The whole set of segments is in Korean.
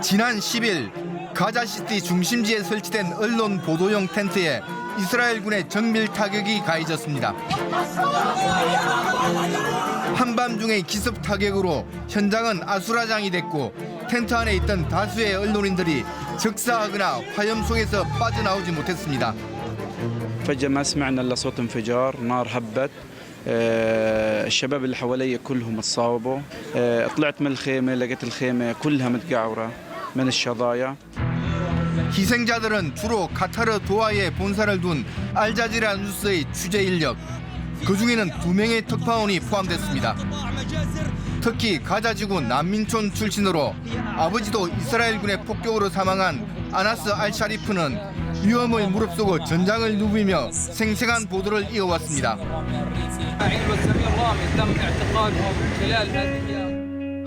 지난 10일 가자시티 중심지에 설치된 언론 보도용 텐트에 이스라엘군의 정밀 타격이 가해졌습니다. 한밤중의 기습 타격으로 현장은 아수라장이 됐고 텐트 안에 있던 다수의 언론인들이 적사하거나 화염 속에서 빠져나오지 못했습니다. فجأة ما سمعنا إلا صوت انفجار نار هبت آه، الشباب اللي حوالي كلهم اتصابوا آه، طلعت من الخيمة لقيت الخيمة كلها متقعورة من الشظايا 희생자들은 주로 카타르 도하에 본사를 둔 알자지라 뉴스의 취재 인력. 그 중에는 두 명의 특파원이 포함됐습니다. 특히 가자지구 난민촌 출신으로 아버지도 이스라엘군의 폭격으로 사망한 아나스 알샤리프는 위험을 무릅쓰고 전장을 누비며 생생한 보도를 이어왔습니다.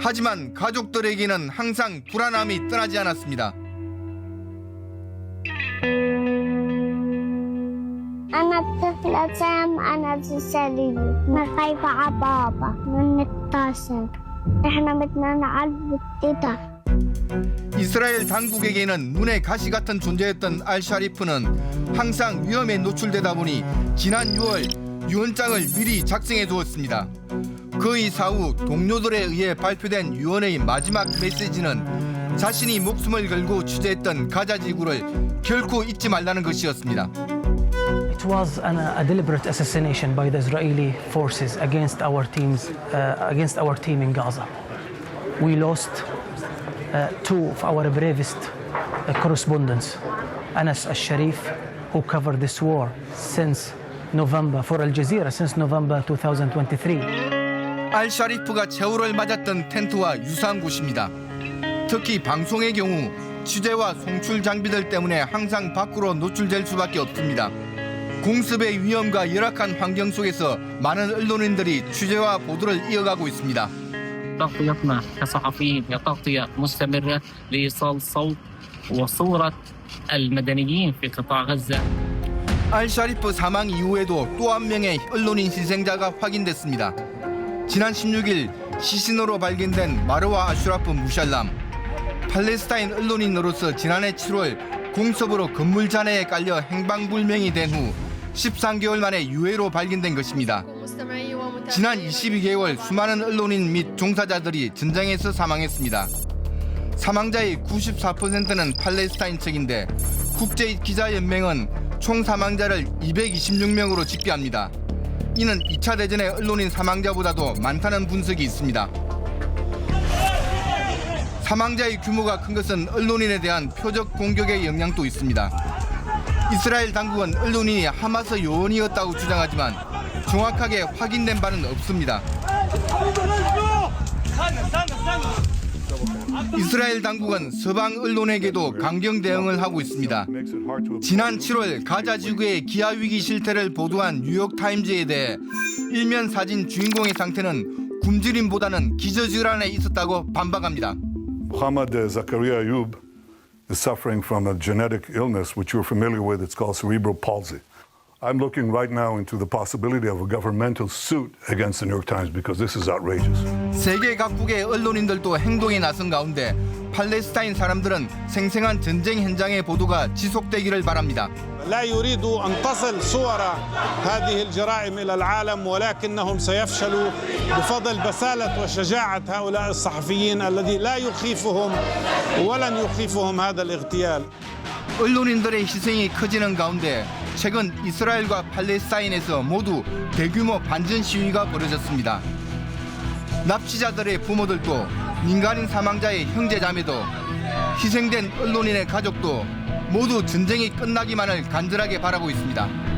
하지만 가족들에게는 항상 불안함이 떠나지 않았습니다. أنا الطفلة سام أنا السليم ما خايفة على بابا من التصل إحنا بدنا نعلم التتا 이스라엘 당국에게는 눈의 가시 같은 존재였던 알샤리프는 항상 위험에 노출되다 보니 지난 6월 유언장을 미리 작성해 두었습니다. 그 이사 후 동료들에 의해 발표된 유언의 마지막 메시지는 자신이 목숨을 걸고 취재했던 가자 지구를 결코 잊지 말라는 것이었습니다. It was an, a deliberate assassination by the Israeli forces against our teams, uh, against our team in Gaza. We lost two of our bravest uh, correspondents, Anas al-Sharif, who covered this war since November for Al Jazeera since November 2023. 알 샤리프가 최후를 맞았던 텐트와 유사한 곳입니다. 특히 방송의 경우 취재와 송출 장비들 때문에 항상 밖으로 노출될 수밖에 없습니다. 공습의 위험과 열악한 환경 속에서 많은 언론인들이 취재와 보도를 이어가고 있습니다. تغطيتنا كصحفيين هي تغطية مستمرة لإيصال صوت وصورة المدنيين في قطاع غزة 알샤리프 사망 이후에도 또 한 명의 언론인 희생자가 확인됐습니다. 지난 16일 시신으로 발견된 마르와 아슈라프 무샬람 팔레스타인 언론인으로서 지난해 7월 공습으로 건물 잔해에 깔려 행방불명이 된 후 13개월 만에 유해로 발견된 것입니다. 지난 22개월 수많은 언론인 및 종사자들이 전장에서 사망했습니다. 사망자의 94%는 팔레스타인 측인데 국제 기자연맹은 총 사망자를 226명으로 집계합니다. 이는 2차 대전의 언론인 사망자보다도 많다는 분석이 있습니다. 사망자의 규모가 큰 것은 언론인에 대한 표적 공격의 영향도 있습니다. 이스라엘 당국은 언론인이 하마스 요원이었다고 주장하지만 정확하게 확인된 바는 없습니다. 이스라엘 당국은 서방 언론에게도 강경 대응을 하고 있습니다. 지난 7월 가자 지구의 기아 위기 실태를 보도한 뉴욕 타임즈에 대해 일면 사진 주인공의 상태는 굶주림보다는 기저질환에 있었다고 반박합니다. Muhammad uh, Zakaria is suffering from a genetic illness which you're familiar with. It's called cerebral palsy. I'm looking right now into the possibility of a governmental suit against the New York Times because this is outrageous. 세계 각국의 언론인들도 행동에 나선 가운데 팔레스타인 사람들은 생생한 전쟁 현장의 보도가 지속되기를 바랍니다. لا يريد أن تصل صور هذه الجرائم إلى العالم ولكنهم سيفشلوا بفضل بسالة وشجاعة هؤلاء الصحفيين الذي لا يخيفهم ولن يخيفهم هذا الاغتيال 언론인들의 희생이 커지는 가운데 최근 이스라엘과 팔레스타인에서 모두 대규모 반전 시위가 벌어졌습니다. 납치자들의 부모들도 민간인 사망자의 형제자매도 희생된 언론인의 가족도 모두 전쟁이 끝나기만을 간절하게 바라고 있습니다.